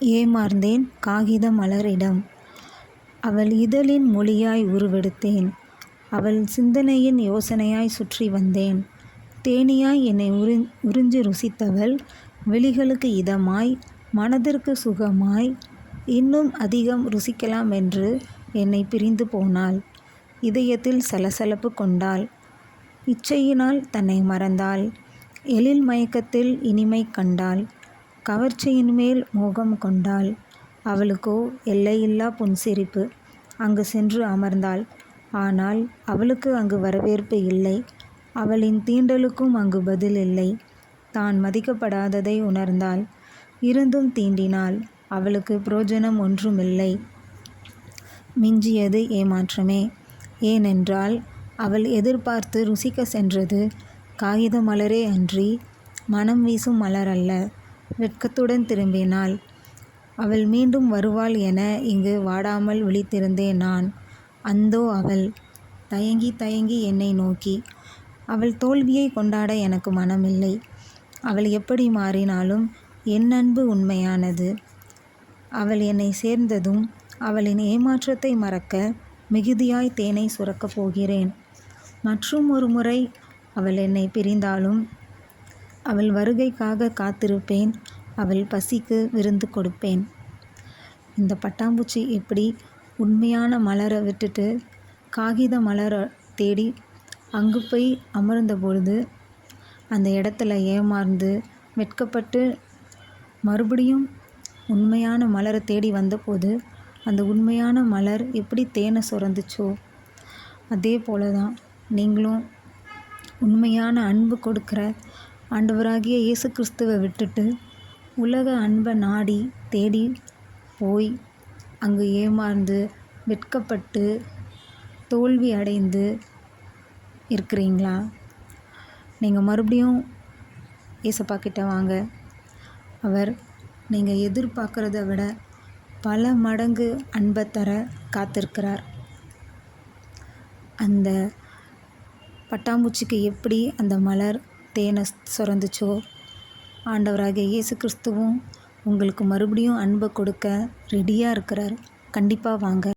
ஏமாந்தேன் காகித மலரிடம். அவள் இதழின் மொழியாய் உருவெடுத்தேன். அவள் சிந்தனையின் யோசனையாய் சுற்றி வந்தேன். தேனியாய் என்னை உறிஞ்சி ருசித்தவள் விழிகளுக்கு இதமாய் மனதிற்கு சுகமாய் இன்னும் அதிகம் ருசிக்கலாம் என்று என்னை பிரிந்து போனாள். இதயத்தில் சலசலப்பு கொண்டாள். இச்சையினால் தன்னை மறந்தாள். எழில் மயக்கத்தில் இனிமை கண்டாள். கவர்ச்சியின்மேல் மோகம் கொண்டாள். அவளுக்கோ எல்லையில்லா புன்சிரிப்பு. அங்கு சென்று அமர்ந்தாள். ஆனால் அவளுக்கு அங்கு வரவேற்பு இல்லை. அவளின் தீண்டலுக்கும் அங்கு பதில் இல்லை. தான் மதிக்கப்படாததை உணர்ந்தாள். இருந்தும் தீண்டினாள். அவளுக்கு புரோஜனம் ஒன்றுமில்லை. மிஞ்சியது ஏமாற்றமே. ஏனென்றால் அவள் எதிர்பார்த்து ருசிக்க சென்றது காகித மலரே அன்றி மனம் வீசும் மலரல்ல. வெட்கத்துடன் திரும்பினாள். அவள் மீண்டும் வருவாள் என இங்கு வாடாமல் விழித்திருந்தேன் நான். அந்தோ அவள். தயங்கி தயங்கி என்னை நோக்கி. அவள் தோல்வியைக் கொண்டாட எனக்கு மனமில்லை. அவள் எப்படி மாறினாலும் என் அன்பு உண்மையானது. அவள் என்னைச் சேர்ந்ததும் அவளின் ஏமாற்றத்தை மறக்க மிகுதியாய் தேனைச் சுரக்கப் போகிறேன். மற்றுமொரு முறை அவள் என்னைப் பிரிந்தாலும் அவள் வருகைக்காக காத்திருப்பேன். அவள் பசிக்கு விருந்து கொடுப்பேன். இந்த பட்டாம்பூச்சி எப்படி உண்மையான மலரை விட்டுட்டு காகித மலரை தேடி அங்கு போய் அமர்ந்த பொழுது அந்த இடத்துல ஏமாந்து வெட்கப்பட்டு மறுபடியும் உண்மையான மலரை தேடி வந்தபோது அந்த உண்மையான மலர் எப்படி தேனை சுரந்துச்சோ அதே போல தான் நீங்களும் உண்மையான அன்பு கொடுக்குற ஆண்டவராகிய இயேசு கிறிஸ்துவை விட்டுட்டு உலக அன்பை நாடி தேடி போய் அங்கு ஏமாந்து வெட்கப்பட்டு தோல்வி அடைந்து இருக்கிறீங்களா? நீங்கள் மறுபடியும் ஏசப்பா கிட்ட வாங்க. அவர் நீங்கள் எதிர்பார்க்குறத விட பல மடங்கு அன்பை தர காத்திருக்கிறார். அந்த பட்டாம்பூச்சிக்கு எப்படி அந்த மலர் தேனை சுரந்துச்சோ? ஆண்டவராகிய இயேசு கிறிஸ்துவும் உங்களுக்கு மறுபடியும் அன்பை கொடுக்க ரெடியாக இருக்கிறார். கண்டிப்பாக வாங்க.